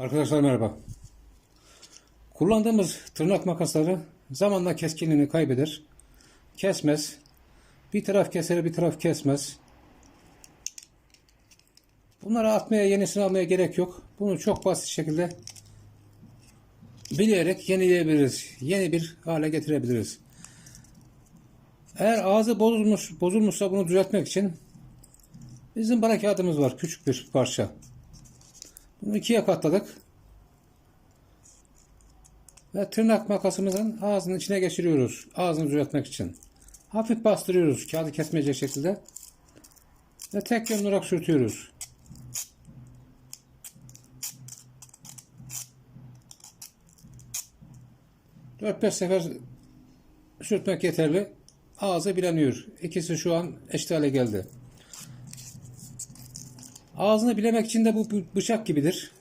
Arkadaşlar merhaba. Kullandığımız tırnak makasları zamanla keskinliğini kaybeder. Kesmez. Bir taraf keser bir taraf kesmez. Bunları atmaya yenisini almaya gerek yok. Bunu çok basit şekilde bileyerek yenileyebiliriz. Yeni bir hale getirebiliriz. Eğer ağzı bozulmuş, bozulmuşsa bunu düzeltmek için bizim bara kağıdımız var. Küçük bir parça. Bunu ikiye katladık. Ve tırnak makasımızın ağzının içine geçiriyoruz. Ağzını düzeltmek için. Hafif bastırıyoruz kağıdı kesmeyecek şekilde. Ve tek yönlü olarak sürtüyoruz. Dört beş sefer sürtmek yeterli. Ağzı bileniyor. İkisi şu an eşit hale geldi. Ağzını bilemek için de bu bı- bıçak gibidir.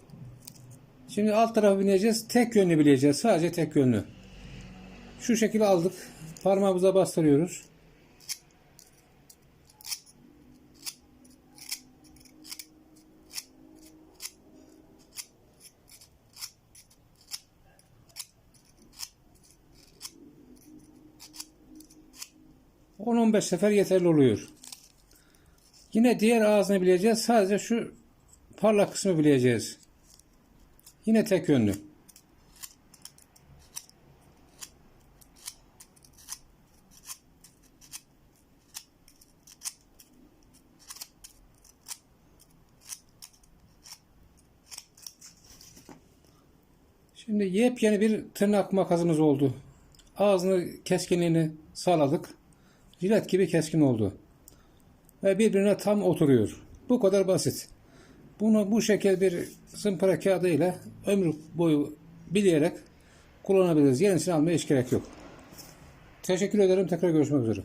Şimdi alt tarafı bileceğiz. Tek yönlü bileceğiz. Sadece tek yönlü. Şu şekilde aldık. Parmağımıza bastırıyoruz. ...10-15 sefer yeterli oluyor. Yine diğer ağzını bileceğiz. Sadece şu parlak kısmı bileceğiz. Yine tek yönlü. Şimdi yepyeni bir tırnak makasımız oldu. Ağzını keskinliğini sağladık. Jilet gibi keskin oldu ve birbirine tam oturuyor. Bu kadar basit. Bunu bu şekil bir zımpara kağıdı ile ömür boyu bileyerek kullanabiliriz. Yenisini almaya hiç gerek yok. Teşekkür ederim. Tekrar görüşmek üzere.